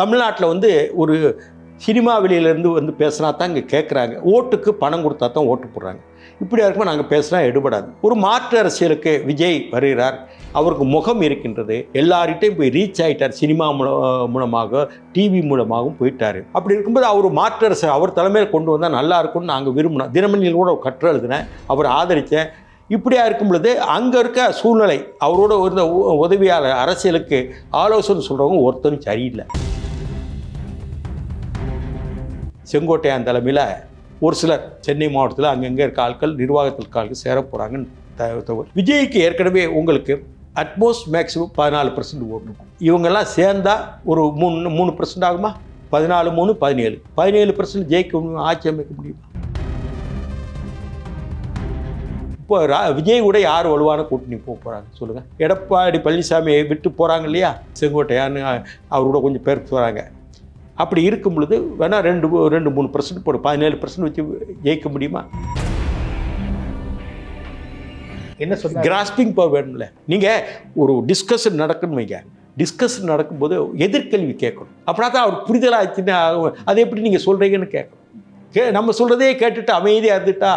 தமிழ்நாட்டில் வந்து ஒரு சினிமா வெளியிலேருந்து வந்து பேசினா தான் இங்கே கேட்குறாங்க ஓட்டுக்கு பணம் கொடுத்தா தான் ஓட்டு போடுறாங்க. இப்படியா இருக்கும்போது நாங்கள் பேசினா எடுபடாது. ஒரு மாற்று அரசியலுக்கு விஜய் வருகிறார். அவருக்கு முகம் இருக்கின்றது. எல்லார்கிட்டையும் போய் ரீச் ஆகிட்டார் சினிமா மூல மூலமாக டிவி மூலமாகவும் போயிட்டார். அப்படி இருக்கும்போது அவர் மாற்று அரசு அவர் தலைமையில் கொண்டு வந்தால் நல்லா இருக்கும்னு நாங்கள் விரும்பினோம் தினமணியில் கூட கற்று எழுதினேன். அவர் ஆதரித்தேன். இப்படியா இருக்கும் பொழுது அங்கே இருக்க சூழ்நிலை அவரோட இருந்த உதவியாளர் அரசியலுக்கு ஆலோசனை சொல்கிறவங்க ஒருத்தரும் சரியில்லை. செங்கோட்டையான் தலைமையில் ஒரு சிலர் சென்னை மாவட்டத்தில் அங்கங்கே இருக்க ஆட்கள் நிர்வாகத்தில் இருக்க ஆட்கள் சேர போகிறாங்கன்னு தகவல் விஜய்க்கு ஏற்கனவே உங்களுக்கு அட்மோஸ்ட் மேக்ஸிமம் பதினாலு பர்சன்ட் ஓட்டு இவங்கெல்லாம் சேர்ந்தால் ஒரு மூணு மூணு பர்சன்ட் ஆகுமா? பதினாலு மூணு பதினேழு. பதினேழு பர்சன்ட் ஜெயிக்க முடியும் ஆட்சி அமைக்க முடியுமா? இப்போ ரா- விஜய் கூட யார் வலுவான கூட்டணி போக போகிறாங்க சொல்லுங்கள் எடப்பாடி பழனிசாமியை விட்டு போகிறாங்க இல்லையா? செங்கோட்டையான்னு அவர் கூட கொஞ்சம் பேர் போகிறாங்க அப்படி இருக்கும் பொழுது வேணால் ரெண்டு ரெண்டு மூணு பர்சன்ட் போடு. பதினேழு பர்சன்ட் வச்சு ஜெயிக்க முடியுமா? என்ன சொன்னார்? கிராஸ்பிங் பவர் வேணும்ல. நீங்கள் ஒரு டிஸ்கஷன் நடக்குன்னு வைங்க. டிஸ்கஷன் நடக்கும்போது எதிர்கேள்வி கேட்கணும். அப்படின்னா தான் அவர் புரிதலாச்சுன்னு. அதை எப்படி நீங்கள் சொல்கிறீங்கன்னு கேட்கணும். கே நம்ம சொல்கிறதே கேட்டுட்டு அமைதியாக இருந்துட்டா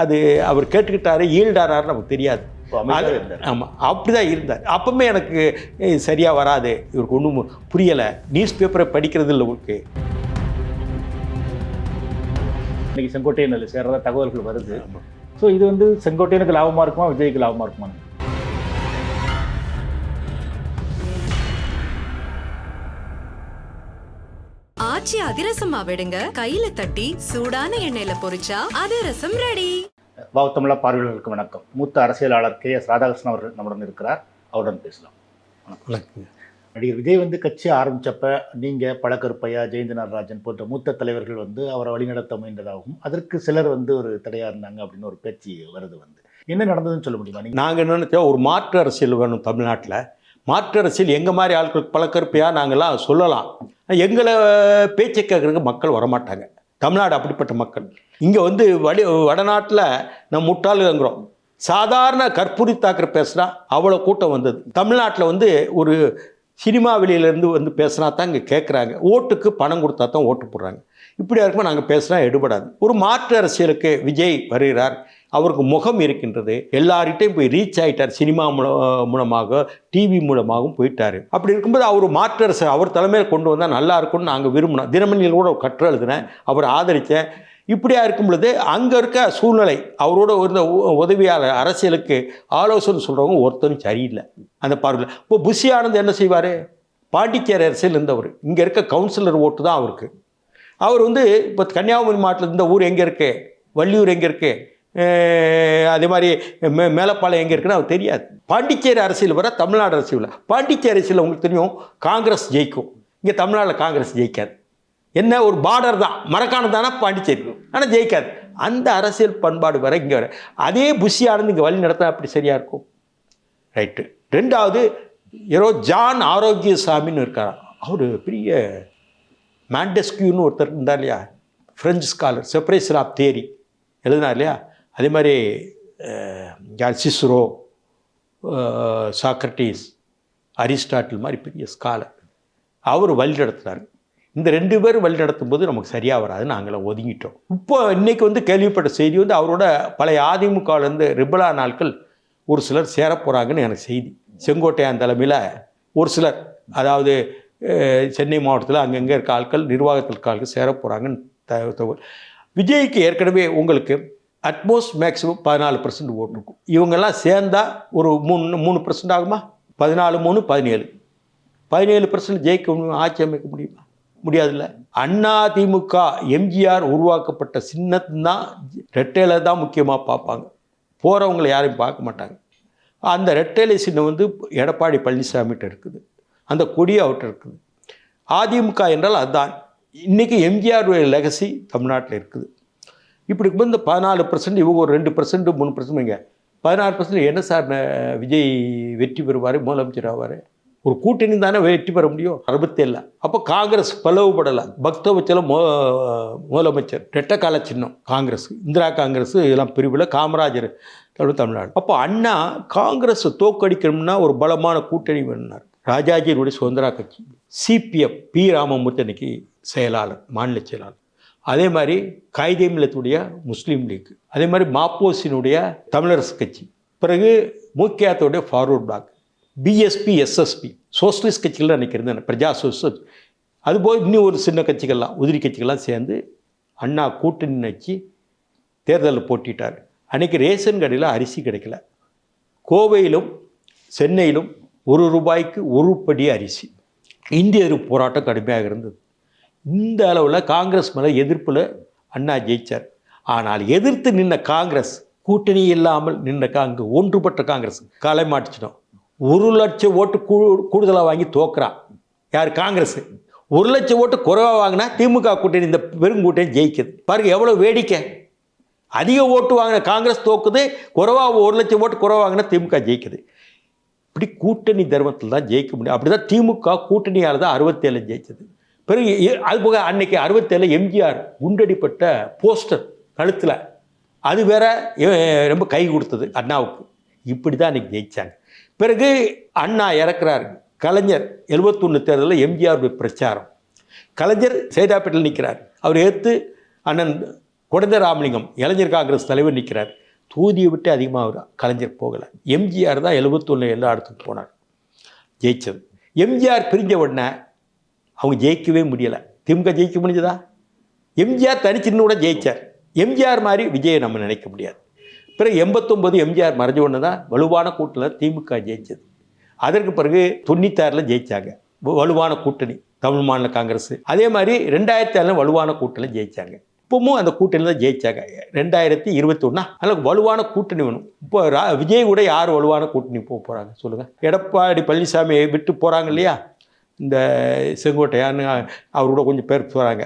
அது அவர் கேட்டுக்கிட்டாரு ஈல்டாராரு நமக்கு தெரியாது. ஆமாம் அப்படி தான் இருந்தார். அப்பவுமே எனக்கு சரியாக வராது. இவருக்கு ஒன்றும் புரியலை. நியூஸ் பேப்பரை படிக்கிறது இல்லை உங்களுக்கு இன்னைக்கு செங்கோட்டையனில் சேர்றதா தகவல்கள் வருது. ஸோ இது வந்து செங்கோட்டையனுக்கு லாபமா இருக்குமா விஜய்க்கு லாபமா இருக்குமா? ஆச்சி அதிரசமா விடுங்க கையில தட்டி சூடான எண்ணெயில பொரிச்சா அதிரசம் ரெடி வாவுத்தமிழா பார்வையாளர்களுக்கு வணக்கம். மூத்த அரசியலாளர் கே எஸ் ராதாகிருஷ்ணன் அவர்கள் நம்முடன் இருக்கிறார். அவருடன் பேசலாம். நடிகர் விஜய் வந்து கட்சி ஆரம்பிச்சப்ப நீங்க பழக்கருப்பையா ஜெயந்தி நடராஜன் போன்ற மூத்த தலைவர்கள் வந்து அவரை வழிநடத்த முயன்றதாகவும் அதற்கு சிலர் வந்து ஒரு தடையா இருந்தாங்க அப்படின்னு ஒரு பேச்சு வருது வந்து. என்ன நடந்ததுன்னு சொல்ல முடியுமா? நீங்க நாங்கள் என்ன நினைச்சோம் ஒரு மாற்று அரசியல் வேணும் தமிழ்நாட்டில். மாற்று அரசியல் எங்கள் மாதிரி ஆட்களுக்கு பழக்கருப்பையாக நாங்கள்லாம் சொல்லலாம். எங்களை பேச்சை கேட்குறதுக்கு மக்கள் வரமாட்டாங்க. தமிழ்நாடு அப்படிப்பட்ட மக்கள். இங்கே வந்து வடி வடநாட்டில் நம்ம முட்டாளுங்கிறோம் சாதாரண கற்பூரி தாக்கர் பேசுனா அவ்வளோ கூட்டம் வந்தது. தமிழ்நாட்டில் வந்து ஒரு சினிமா வெளியிலேருந்து வந்து பேசுனா தான் இங்கே கேட்குறாங்க ஓட்டுக்கு பணம் கொடுத்தா தான் ஓட்டு போடுறாங்க. இப்படியா இருக்கும்போது நாங்கள் பேசுனா எடுபடாது. ஒரு மாற்று அரசியலுக்கு விஜய் வருகிறார். அவருக்கு முகம் இருக்கின்றது. எல்லார்கிட்டையும் போய் ரீச் ஆகிட்டார் சினிமா மூல மூலமாக டிவி மூலமாகவும் போயிட்டார். அப்படி இருக்கும்போது அவர் மாற்றரசு அவர் தலைமையில் கொண்டு வந்தால் நல்லா இருக்கும்னு நாங்கள் விரும்பினோம் தினமணியில் கூட கற்று எழுதினேன். அவர் ஆதரித்தேன் இப்படியா இருக்கும் பொழுது அங்கே இருக்க சூழ்நிலை அவரோட இருந்த உ- உதவியாளர் அரசியலுக்கு ஆலோசனை சொல்கிறவங்க ஒருத்தரும் சரியில்லை. அந்த பார்வையில். இப்போ புஷி ஆனந்த் என்ன செய்வார்? பாண்டிச்சேரி அரசியல் இருந்தவர். இங்கே இருக்க கவுன்சிலர் ஓட்டு தான் அவருக்கு. அவர் வந்து இப்போ கன்னியாகுமரி மாவட்டத்தில் இந்த ஊர் எங்கே இருக்கு? வள்ளியூர் எங்கே இருக்குது அதே மாதிரி மே மேலப்பாளையம் எங்கே இருக்குன்னு அவர் தெரியாது. பாண்டிச்சேரி அரசியல் வர தமிழ்நாடு அரசியல் பாண்டிச்சேரி அரசியல் உங்களுக்கு தெரியும் காங்கிரஸ் ஜெயிக்கும். இங்கே தமிழ்நாட்டில் காங்கிரஸ் ஜெயிக்காது. என்ன ஒரு பார்டர் தான். மரக்காணம் தானே? பாண்டிச்சேரி. ஆனால் ஜெயிக்காது. அந்த அரசியல் பண்பாடு வர இங்கே வர. அதே புஷியானது இங்கே வழி நடத்தினா அப்படி சரியாக இருக்கும்? ரைட்டு ரெண்டாவது யாரோ ஜான் ஆரோக்கியசாமின்னு இருக்கார் அவர் பெரிய மேண்டஸ்கியூன்னு ஒருத்தர் இருந்தார் இல்லையா? French scholar separation of theory எழுதினார் இல்லையா? அதே மாதிரி யார் சிஸ்ரோ சாக்ரட்டிஸ் அரிஸ்டாட்டில் மாதிரி பெரிய ஸ்காலர். அவர் வழி இந்த ரெண்டு பேர் வழி நடத்தும் போது நமக்கு சரியாக வராது நாங்களாம் ஒதுங்கிட்டோம். இப்போ இன்றைக்கி வந்து கேள்விப்பட்ட செய்தி வந்து அவரோட பழைய அதிமுகவிலேருந்து ரிபலா நாட்கள் ஒரு சிலர் சேரப்போகிறாங்கன்னு எனக்கு செய்தி. செங்கோட்டையான் தலைமையில் ஒரு சிலர் அதாவது சென்னை மாவட்டத்தில் அங்கங்கே இருக்க ஆட்கள் நிர்வாகத்தில் இருக்க ஆட்கள் சேரப்போகிறாங்கன்னு தகவல். விஜய்க்கு ஏற்கனவே உங்களுக்கு அட்மோஸ்ட் மேக்ஸிமம் பதினாலு பர்சன்ட் ஓட்டு இருக்கும். இவங்கெல்லாம் சேர்ந்தா ஒரு மூணு மூணு பர்சன்ட் ஆகுமா? பதினாலு மூணு பதினேழு. பதினேழு பர்சன்ட் ஜெயிக்க முடியும் ஆட்சி அமைக்க முடியுமா? முடியாதுல்ல. அண்ணா திமுக எம்ஜிஆர் உருவாக்கப்பட்ட சின்னத்தான் ரெட்டையில தான் முக்கியமாக பார்ப்பாங்க. போகிறவங்களை யாரையும் பார்க்க மாட்டாங்க. அந்த ரெட்டைலை சின்னம் வந்து எடப்பாடி பழனிசாமிகிட்ட இருக்குது. அந்த கொடி அவர்கிட்ட இருக்குது. அதிமுக என்றால் அதுதான் இன்றைக்கி எம்ஜிஆர் லெகசி தமிழ்நாட்டில் இருக்குது. இப்படி இருக்கும்போது இந்த பதினாலு பர்சன்ட் இவங்க ஒரு ரெண்டு பர்சன்ட் மூணு பர்சன்ட் பதினாறு பர்சன்ட் என்ன சார் விஜய் வெற்றி பெறுவார் முதலமைச்சர் ஆவார்? ஒரு கூட்டணி தானே வெற்றி பெற முடியும்? அறுபத்தேழில். அப்போ காங்கிரஸ் பிளவுபடலை பக்தவச்சலம் மோ முதலமைச்சர். ரெட்டக்கால சின்னம் காங்கிரஸ். இந்திரா காங்கிரஸ் இதெல்லாம் பிரிவில் காமராஜர் தமிழ் தமிழ்நாடு. அப்போ அண்ணா காங்கிரஸை தோக்கடிக்கணும்னா ஒரு பலமான கூட்டணி வேணுனார் ராஜாஜியினுடைய சுதந்திரா கட்சி. சிபிஎம் பி ராமமூர்த்தி அன்னைக்கு செயலாளர் மாநில செயலாளர். அதே மாதிரி காயிதே மில்லத்துடைய முஸ்லீம் லீக். அதே மாதிரி மாப்போசினுடைய தமிழரசு கட்சி. பிறகு மூக்கியாத்தோடைய forward bloc BSP SSP socialist கட்சிகள் அன்றைக்கி இருந்தேன் பிரஜா சோஷல் அதுபோல் இன்னும் ஒரு சின்ன கட்சிகள்லாம் உதிரி கட்சிகள்லாம் சேர்ந்து அண்ணா கூட்டணி வச்சு தேர்தலில் போட்டிட்டார். அன்றைக்கி ரேஷன் கடையில் அரிசி கிடைக்கல. கோவையிலும் சென்னையிலும் ஒரு ரூபாய்க்கு ஒரு படி அரிசி. இந்திய எதிர்ப்பு போராட்டம் கடுமையாக இருந்தது. இந்த அளவில் காங்கிரஸ் மேலே எதிர்ப்பில் அண்ணா ஜெயித்தார் ஆனால் எதிர்த்து நின்ன காங்கிரஸ் கூட்டணி இல்லாமல் நின்ற காங்க ஒன்றுபட்ட காங்கிரஸ் களை மாட்டிச்சிடும். ஒரு லட்சம் ஓட்டு கூ கூடுதலாக வாங்கி தோக்குறான் யார்? காங்கிரஸ். ஒரு லட்சம் ஓட்டு குறைவாக வாங்கினா திமுக கூட்டணி இந்த பெருங்கூட்டணி ஜெயிக்குது. பாருங்க எவ்வளோ வேடிக்கை. அதிக ஓட்டு வாங்கின காங்கிரஸ் தோக்குது குறைவாக ஒரு லட்சம் ஓட்டு குறைவாக வாங்கினா திமுக ஜெயிக்குது. இப்படி கூட்டணி தர்மத்தில் தான் ஜெயிக்க முடியும். அப்படி தான் திமுக கூட்டணியால் தான் அறுபத்தேழு ஜெயிச்சது. பிறகு அது போக அன்னைக்கு அறுபத்தேழு எம்ஜிஆர் குண்டடிப்பட்ட போஸ்டர் கழுத்தில். அது வேற ரொம்ப கை கொடுத்தது அண்ணாவுக்கு. இப்படி தான் அன்றைக்கி ஜெயிச்சாங்க. பிறகு அண்ணா இறக்குறாரு. கலைஞர் எழுபத்தொன்று தேர்தலில் எம்ஜிஆருடைய பிரச்சாரம். கலைஞர் சேதாப்பேட்டில் நிற்கிறார் அவர் ஏற்று அண்ணன் குடந்த ராமலிங்கம் இளைஞர் காங்கிரஸ் தலைவர் நிற்கிறார் தூதியை விட்டு அதிகமாக அவர் கலைஞர் போகலை. எம்ஜிஆர் தான் எழுபத்தொன்று எல்லா இடத்துக்கும் போனார். ஜெயிச்சது. எம்ஜிஆர் பிரிஞ்ச உடனே அவங்க ஜெயிக்கவே முடியலை. திமுக ஜெயிக்க முடிஞ்சதா? எம்ஜிஆர் தனிச்சின்னு கூட ஜெயித்தார் எம்ஜிஆர் மாதிரி விஜயை நம்ம நினைக்க முடியாது. பிறகு எண்பத்தொம்பது எம்ஜிஆர் மறைஞ்ச உடனே தான் வலுவான கூட்டத்தில் திமுக ஜெயிச்சது. அதற்கு பிறகு தொண்ணூத்தாறில் ஜெயிச்சாங்க. வலுவான கூட்டணி தமிழ் மாநில காங்கிரஸ். அதே மாதிரி ரெண்டாயிரத்தி ஆறில் வலுவான கூட்டணி ஜெயிச்சாங்க. இப்பவும் அந்த கூட்டணி தான் ஜெயிச்சாங்க. ரெண்டாயிரத்தி இருபத்தி ஒன்றா அதில் வலுவான கூட்டணி வேணும். இப்போ ரா விஜய் கூட யார் வலுவான கூட்டணி போக போகிறாங்க சொல்லுங்கள் எடப்பாடி பழனிசாமி விட்டு போகிறாங்க இல்லையா? இந்த செங்கோட்டையான்னு அவர் கூட கொஞ்சம் பேர் போகிறாங்க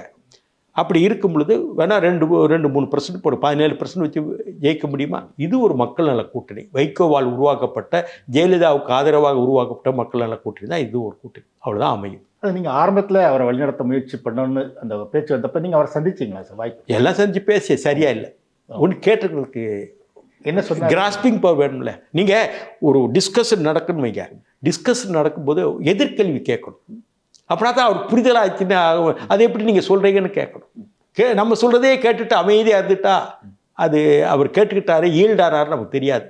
அப்படி இருக்கும் பொழுது வேணால் ரெண்டு ரெண்டு மூணு பர்சன்ட் போடும் பதினேழு பர்சன்ட் வச்சு ஜெயிக்க முடியுமா? இது ஒரு மக்கள் நல கூட்டணி. வைகோவால் உருவாக்கப்பட்ட ஜெயலலிதாவுக்கு ஆதரவாக உருவாக்கப்பட்ட மக்கள் நல கூட்டணி தான் இது ஒரு கூட்டணி. அவ்வளோதான் அமையும். அது நீங்கள் ஆரம்பத்தில் அவரை வழிநடத்த முயற்சி பண்ணணும்னு அந்த பேச்சு வந்தப்ப நீங்கள் அவரை சந்திச்சிங்களா சார்? வாய்ப்பு எல்லாம் செஞ்சு பேசி சரியா இல்லை. ஒன்று கேட்டுக்கிறதுக்கு என்ன சொன்னார்? கிராஸ்பிங் பவர் வேணும்ல. நீங்கள் ஒரு டிஸ்கஷன் நடக்கணும் வைங்க. டிஸ்கஷன் நடக்கும்போது எதிர்கேள்வி கேட்கணும். அப்படின்னா தான் அவர் புரிதல் ஆச்சுன்னா அது எப்படி நீங்கள் சொல்கிறீங்கன்னு கேட்கணும். கே நம்ம சொல்கிறதே கேட்டுட்டு அமைதியாக இருந்துட்டா அது அவர் கேட்டுக்கிட்டாரு ஈல்டாராரு நமக்கு தெரியாது.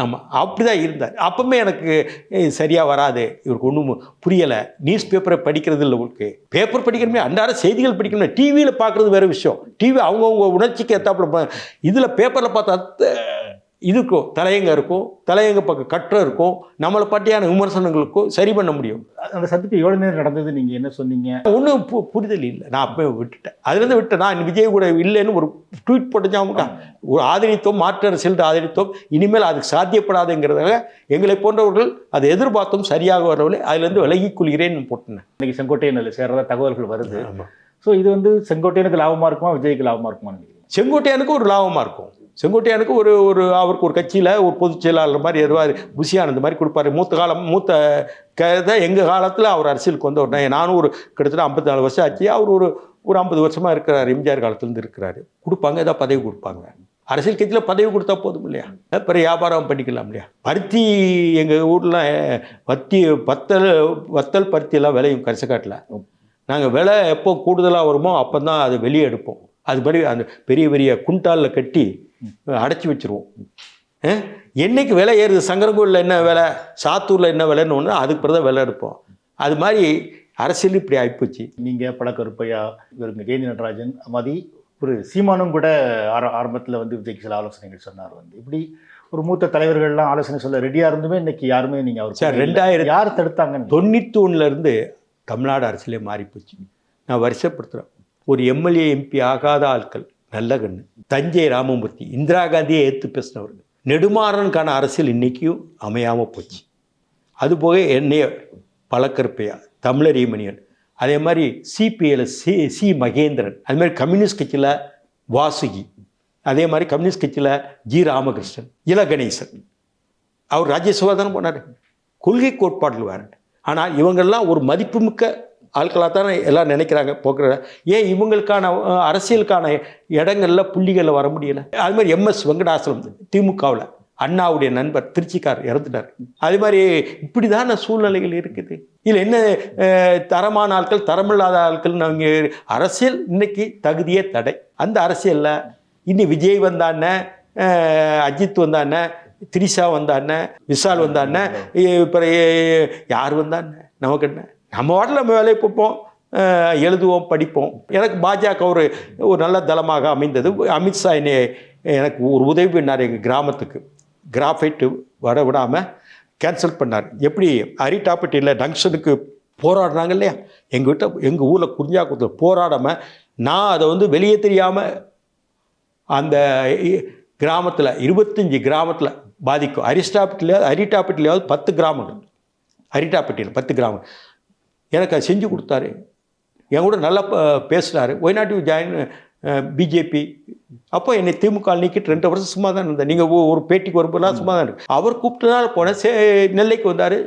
ஆமாம் அப்படி தான் இருந்தார். அப்பவுமே எனக்கு சரியாக வராது. இவருக்கு ஒன்றும் புரியலை. நியூஸ் பேப்பரை படிக்கிறது இல்லை உங்களுக்கு பேப்பர் படிக்கிறமே அன்றாட செய்திகள் படிக்கணும். டிவியில் பார்க்குறது வேறு விஷயம். டிவி அவங்கவுங்க உணர்ச்சிக்கு ஏற்றாப்புல இதில் பேப்பரில் பார்த்தா அத்த- இது இருக்கும் தலையங்க இருக்கும் தலையங்க பக்கம் கட்டுரை இருக்கும் நம்மளை பற்றியான விமர்சனங்களுக்கும் சரி பண்ண முடியும். அந்த சந்திப்பு எவ்வளோ நேரம் நடந்தது? நீங்கள் என்ன சொன்னீங்க? ஒன்றும் பு புரிதல் இல்லை. நான் அப்பவே விட்டுட்டேன். அதுலேருந்து விட்டேன். நான் விஜய் கூட இல்லைன்னு ஒரு ட்வீட் போட்டுச்சாமுக்கா ஒரு ஆதரித்தோம் மாற்று அரசியல் ஆதரித்தோம். இனிமேல் அதுக்கு சாத்தியப்படாதுங்கிறதாக எங்களை போன்றவர்கள் அதை எதிர்பார்த்தோம் சரியாக வரவில்லை. அதுலேருந்து விலகிக் கொள்கிறேன்னு போட்டேன் இன்னைக்கு செங்கோட்டையனில் சேர்றதா தகவல்கள் வருது. ஸோ இது வந்து செங்கோட்டையனுக்கு லாபமாக இருக்குமா விஜய்க்கு லாபமாக இருக்குமா செங்கோட்டையானுக்கு ஒரு லாபமாக இருக்கும். செங்கோட்டையானுக்கு ஒரு ஒரு அவருக்கு ஒரு கட்சியில் ஒரு பொதுச் செயலாளர் மாதிரி எதுவார் புஷியானந்த மாதிரி கொடுப்பாரு. மூத்த காலம் மூத்த கதை எங்கள் காலத்தில் அவர் அரசியலுக்கு வந்த உடனே நானும் ஒரு கிட்டத்தட்ட ஐம்பத்தி நாலு வருஷம் ஆச்சு. அவர் ஒரு ஒரு ஐம்பது வருஷமாக இருக்கிறார் எம்ஜிஆர் காலத்துலேருந்து இருக்கிறாரு. கொடுப்பாங்க ஏதாவது பதவி கொடுப்பாங்க. அரசியல் கட்சியில் பதவி கொடுத்தா போதும் இல்லையா? அப்புறம் வியாபாரம் பண்ணிக்கலாம் இல்லையா? பருத்தி எங்கள் ஊரில் பத்தி பத்தல் வத்தல் பருத்தியெல்லாம் விளையும் கரிசக்காட்டில். நாங்கள் விலை எப்போ கூடுதலாக வருமோ அப்போ தான் அதை வெளியே எடுப்போம். அது மாதிரி அந்த பெரிய பெரிய குண்டாலில் கட்டி அடைச்சி வச்சிருவோம். என்னைக்கு விலை ஏறுது? சங்கரங்கோலில் என்ன விலை? சாத்தூரில் என்ன விலைன்னு ஒன்று அதுக்கு பிறகு தான் விலை எடுப்போம் அது மாதிரி அரசியல் இப்படி ஆகிப்போச்சு நீங்கள் பழக்கருப்பையா இவருங்க ஜெயந்தி நடராஜன் மாதிரி ஒரு சீமானும் கூட ஆர ஆரம்பத்தில் வந்து விஜய்க்கு சில ஆலோசனைகள் சொன்னார் வந்து. இப்படி ஒரு மூத்த தலைவர்கள்லாம் ஆலோசனை சொல்ல ரெடியாக இருந்துமே இன்னைக்கு யாருமே நீங்கள் அவர் சார், ரெண்டாயிரத்தி- யார் தடுத்தாங்கன்னு தொண்ணூற்றி ஒன்றுலேருந்து தமிழ்நாடு அரசியலே மாறிப்போச்சு. நான் வருஷப்படுத்துகிறேன் ஒரு எம்எல்ஏ எம்பி ஆகாத ஆட்கள் நல்ல கண்ணு. தஞ்சை ராமமூர்த்தி இந்திரா காந்தியை ஏற்று பேசினவர் நெடுமாறனுக்கான அரசியல் இன்றைக்கும் அமையாமல் போச்சு. அதுபோக என்னைய பழக்கற்பையா தமிழர் ஈமணியன் அதே மாதிரி சிபிஐயில் சி சி மகேந்திரன் அது மாதிரி கம்யூனிஸ்ட் கட்சியில் வாசுகி அதே மாதிரி கம்யூனிஸ்ட் கட்சியில் ஜி ராமகிருஷ்ணன் இல கணேசன். அவர் ராஜ்யசபா தானே போனார். கொள்கை கோட்பாடுகள் வேறு. ஆனால் இவங்கெல்லாம் ஒரு மதிப்புமிக்க ஆட்களாக தானே எல்லாம் நினைக்கிறாங்க போக்குற ஏன் இவங்களுக்கான அரசியலுக்கான இடங்கள்ல புள்ளிகளில் வர முடியல? அது மாதிரி எம்எஸ் வெங்கடாசலம் திமுகவில் அண்ணாவுடைய நண்பர் திருச்சிக்கார் இறந்துட்டார். அது மாதிரி இப்படி தானே சூழ்நிலைகள் இருக்குது. இதில் என்ன தரமான ஆட்கள் தரமில்லாத ஆட்கள் நாங்கள் அரசியல் இன்னைக்கு தகுதியே தடை. அந்த அரசியலில் இன்னி விஜய் வந்தானே அஜித் வந்தானே திரிஷா வந்தானே விஷால் வந்தானே அப்புறம் யார் வந்தானே? நமக்கு என்ன நம்ம வாட்டில் நம்ம வேலையை பார்ப்போம் எழுதுவோம் படிப்போம். எனக்கு பாஜக ஒரு ஒரு நல்ல தளமாக அமைந்தது. அமித்ஷா என்னை எனக்கு ஒரு உதவி பண்ணார் எங்கள் கிராமத்துக்கு. கிராஃபைட்டு வர விடாமல் கேன்சல் பண்ணார். எப்படி அரிட்டாப்பட்டியில் டங்ஷனுக்கு போராடினாங்க இல்லையா? எங்கள் வீட்டை எங்கள் ஊரில் குறிஞ்சாக்குளத்தில் போராடாமல் நான் அதை வந்து வெளியே தெரியாமல் அந்த கிராமத்தில் இருபத்தஞ்சி கிராமத்தில் பாதிக்கும். அரிஸ்டாப்பட்டிலையாவது அரிட்டாப்பட்டிலையாவது பத்து கிராமங்கள். அரிட்டாப்பட்டியில் பத்து கிராமம் எனக்கு அதை செஞ்சு கொடுத்தாரு. என் கூட நல்லா பேசினார். Why not you join BJP அப்போ என்னை திமுக நீக்கிட்டு ரெண்டு வருஷம் சும்மா தான் இருந்தேன் நீங்கள் ஒரு பேட்டிக்கு வரும்போதெல்லாம் சும்மா தான் இருக்கு. அவர் கூப்பிட்டனால போனேன். சே நெல்லைக்கு வந்தார்.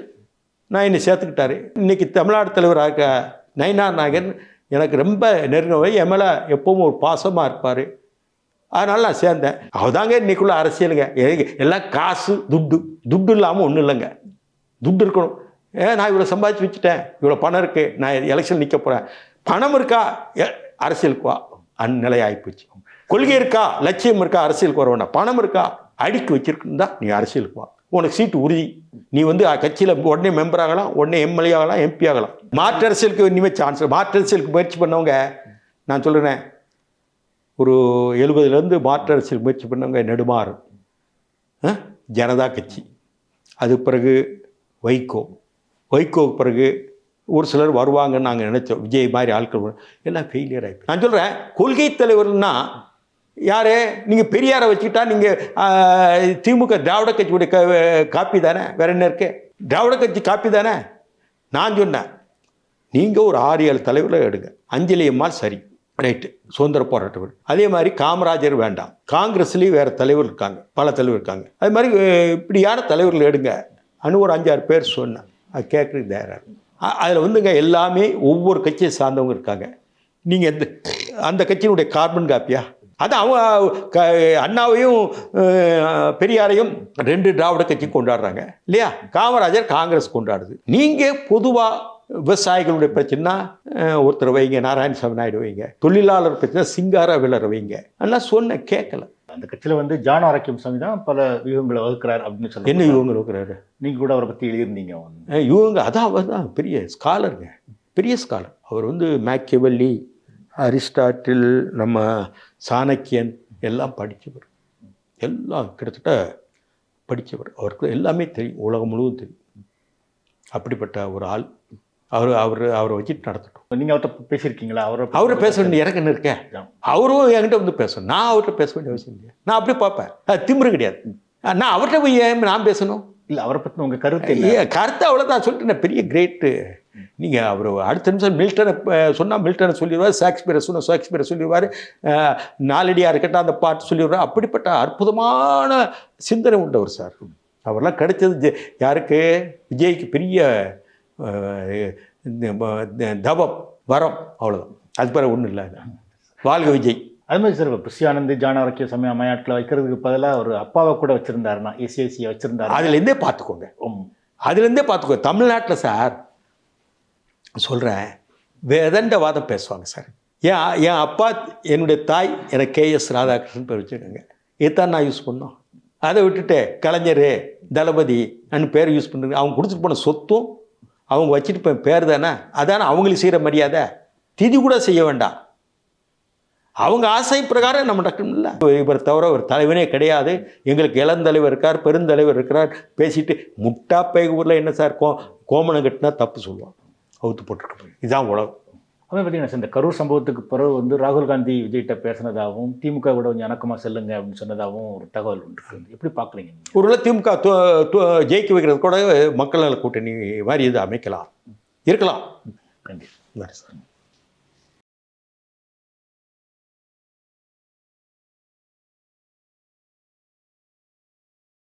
நான் என்னை சேர்த்துக்கிட்டாரு. இன்னைக்கு தமிழ்நாடு தலைவராக நயினார் நாயகன் எனக்கு ரொம்ப நெருங்கவை என் மேலே எப்பவும் ஒரு பாசமாக இருப்பார். அதனால நான் சேர்ந்தேன். அவதாங்க இன்னைக்குள்ள அரசியலுங்க. எல்லாம் காசு துட்டு. துட்டு இல்லாமல் ஒன்றும் இல்லைங்க. துட்டு இருக்கணும். ஏ நான் இவ்வளோ சம்பாதிச்சு வச்சுட்டேன் இவ்வளோ பணம் இருக்குது நான் எலெக்ஷன் நிற்க போகிறேன் பணம் இருக்கா? அரசியலுக்கு வா. அந்நிலை ஆகிப்போச்சு கொள்கை இருக்கா? லட்சியம் இருக்கா? அரசியலுக்கு வர வேண்டாம். பணம் இருக்கா? அடுக்கி வச்சிருக்குன்னு தான் நீ அரசியலுக்கு வா. உனக்கு சீட்டு உறுதி. நீ வந்து கட்சியில் உடனே மெம்பர் ஆகலாம் உடனே எம்எல்ஏ ஆகலாம் எம்பி ஆகலாம். மாற்று அரசியலுக்கு இனிமேல் சான்ஸ் மாற்று அரசியலுக்கு முயற்சி பண்ணவங்க நான் சொல்கிறேன் ஒரு எழுபதுலேருந்து மாற்று அரசியல் முயற்சி பண்ணவங்க நெடுமாறு. ஜனதா கட்சி. அது பிறகு வைகோ. வைகோவுக்கு பிறகு ஒரு சிலர் வருவாங்கன்னு நாங்கள் நினச்சோம். விஜய் மாதிரி ஆட்கள் எல்லாம் ஃபெயிலியர் ஆகிட்டு நான் சொல்கிறேன் கொள்கை தலைவர்னா யார்? நீங்கள் பெரியாரை வச்சுக்கிட்டா நீங்கள் திமுக திராவிட கட்சியுடைய க காப்பி தானே? வேற என்ன இருக்கு? திராவிட கட்சி காப்பி தானே? நான் சொன்னேன் நீங்கள் ஒரு ஆறு ஏழு தலைவரில் எடுங்க. அஞ்சலி அம்மாள் சரி. ரைட்டு. சுதந்திர போராட்டம் அதே மாதிரி காமராஜர் வேண்டாம். காங்கிரஸ்லேயும் வேறு தலைவர் இருக்காங்க. பல தலைவர் இருக்காங்க. அது மாதிரி இப்படி யார தலைவர்கள் எடுங்க? அனு ஒரு அஞ்சாறு பேர் சொன்னேன். கேட்குறதுக்கு தயாராக அதில் வந்துங்க எல்லாமே ஒவ்வொரு கட்சியை சார்ந்தவங்க இருக்காங்க. நீங்கள் எந்த அந்த கட்சியினுடைய கார்பன் காப்பியா? அது அவங்க க அண்ணாவையும் பெரியாரையும் ரெண்டு திராவிட கட்சி கொண்டாடுறாங்க. இல்லையா? காமராஜர் காங்கிரஸ் கொண்டாடுது. நீங்கள் பொதுவாக விவசாயிகளுடைய பிரச்சனைனா ஒருத்தர் வைங்க நாராயணசாமி நாயுடு வைங்க. தொழிலாளர் பிரச்சனை சிங்காரா விலர் வைங்க. அதெல்லாம் சொன்ன கேட்கல. அந்த கட்சியில் வந்து ஜான் ஆரோக்கியம் சாமி தான் பல வியூகங்களை வகுக்கிறார் அப்படின்னு சொல்லி என்ன இவங்க இருக்கிறாரு நீங்கள் கூட அவரை பற்றி எழுதியிருந்தீங்க இவங்க அதான் அவர் தான் பெரிய ஸ்காலருங்க பெரிய ஸ்காலர் அவர் வந்து மேக்கியவல்லி அரிஸ்டாட்டில் நம்ம சாணக்கியன் எல்லாம் படித்தவர் எல்லாம் கிட்டத்தட்ட படித்தவர் அவருக்கு எல்லாமே தெரியும். உலகம் முழுவதும் தெரியும். அப்படிப்பட்ட ஒரு ஆள். அவர் அவர் அவரை வச்சுட்டு நடத்தட்டும். நீங்கள் அவர்கிட்ட பேசியிருக்கீங்களா? அவரை அவரை பேச வேண்டிய எனக்கு என்ன இருக்கேன் அவரும் என்கிட்ட வந்து பேசணும். நான் அவர்கிட்ட பேச வேண்டிய அவசியம் இல்லையா? நான் அப்படியே பார்ப்பேன். அது திமிரு கிடையாது. நான் அவர்கிட்ட போய் ஏன் நான் பேசணும்? இல்லை அவரை பற்றி உங்கள் கருத்து ஏ, கருத்து அவ்வளோதான் சொல்லிட்டு நான் பெரிய கிரேட்டு நீங்கள் அவர் அடுத்த நிமிஷம் மில்டனை சொன்னால் மில்டனை சொல்லிடுவார் ஷேக்ஸ்பியரை சொன்ன ஷேக்ஸ்பியரை சொல்லிடுவார் நாலடியாக இருக்கட்டும் அந்த பாட்டு சொல்லிடுவார். அப்படிப்பட்ட அற்புதமான சிந்தனை உண்டவர் சார். அவரெல்லாம் கிடைச்சது ஜெ- யாருக்கு? விஜய்க்கு பெரிய அஹ், இந்த ம- இந்த தவம் வரம் அவ்வளோதான் அது பிறகு ஒன்றும் இல்லை வாழ்க விஜய். அது மாதிரி சார் புஷி ஆனந்த் ஜான் ஆரோக்கிய சமய அம்மையாட்டில் வைக்கிறதுக்கு பதிலாக ஒரு அப்பாவை கூட வச்சிருந்தாருன்னா ஏசிஐசியை வச்சிருந்தாரு. அதுலேருந்தே பார்த்துக்கோங்க. அதுலேருந்தே பார்த்துக்கோ தமிழ்நாட்டில் சார் சொல்கிறேன் வேதண்ட வாதம் பேசுவாங்க சார். என் என் அப்பா என்னுடைய தாய் எனக்கு கேஎஸ் ராதாகிருஷ்ணன் பேர் வச்சுருக்காங்க. இதைத்தான் நான் யூஸ் பண்ணோம். அதை விட்டுட்டு கலைஞர் தளபதி அன்னு பேர் யூஸ் பண்ணுறது அவங்க கொடுத்துட்டு போன சொத்தும் அவங்க வச்சுட்டு இப்போ பேர் தானே? அதானே அவங்களுக்கு செய்கிற மரியாதை? திதி கூட செய்ய வேண்டாம். அவங்க ஆசை பிரகாரம் நம்ம நடக்கணும்ல இவர் தவிர ஒரு தலைவனே கிடையாது. எங்களுக்கு இளந்தலைவர் இருக்கார் பெருந்தலைவர் இருக்கிறார். பேசிட்டு முட்டா பேக ஊரில் என்ன சார் கோ கோமணம் கட்டினா தப்பு சொல்லுவான். அவுத்து போட்டுருக்கோம் இதுதான் உலகம். அதே பார்த்தீங்கன்னா இந்த கரூர் சம்பவத்துக்கு பிறகு வந்து ராகுல் காந்தி விஜய்கிட்ட பேசினதாகவும் திமுக கூட கொஞ்சம் இணக்கமாக செல்லுங்க அப்படின்னு சொன்னதாகவும் ஒரு தகவல் உண்டு எப்படி பார்க்குறீங்க? ஒருவேளை திமுக ஜெயிக்க வைக்கிறது கூட மக்கள் நல கூட்டணி மாதிரி இது அமைக்கலாம். இருக்கலாம். நன்றி நன்றி சார்.